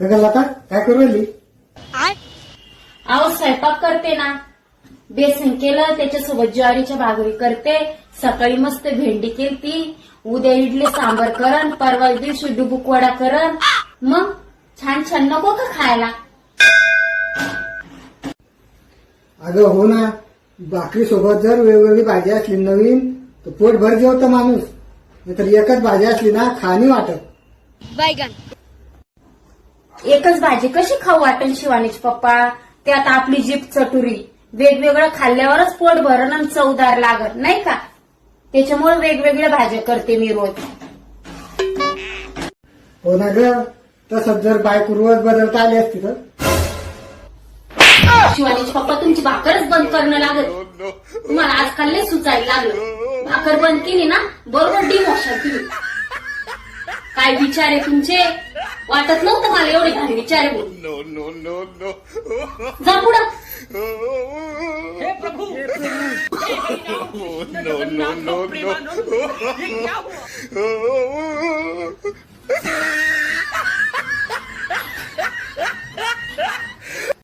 लता काय? करू राहिली अहो स्वयंपाक करते ना. बेसन केलं त्याच्यासोबत ज्वारीच्या भाकरी करते. सकाळी मस्त भेंडी केलती. उद्या इडली सांबर करन परवा दिवशी डुबुक वडा करन मग छान छान नको का खायला? अगं हो ना. भाकरी सोबत जर वेगवेगळी भाजी असली नवीन तर पोट भर जेवतं माणूस. नाहीतर एकच भाजी असली ना खाणी वाटत. एकच भाजी कशी खाऊ वाटेल शिवानीच पप्पा? त्यात आपली जीप चटुरी. वेगवेगळं खाल्ल्यावरच पोट भरण आणि चवदार लागत नाही का? त्याच्यामुळे वेगवेगळ्या भाज्या करते मी रोज. हो ना ग? तसंच जर बायको रोज बदलता आली असती तर? शिवानीचे पप्पा तुमची भाकरच बंद करणं लागत. तुम्हाला आजकाल लय सुचायला लागलं. भाकर बंद केली ना बरोबर डिमोशन तुम्ही काय विचार आहे तुमचे? वाटत नव्हतं मला एवढे भारी विचार आहे नो नो नो नो जा पुढं. प्रभू.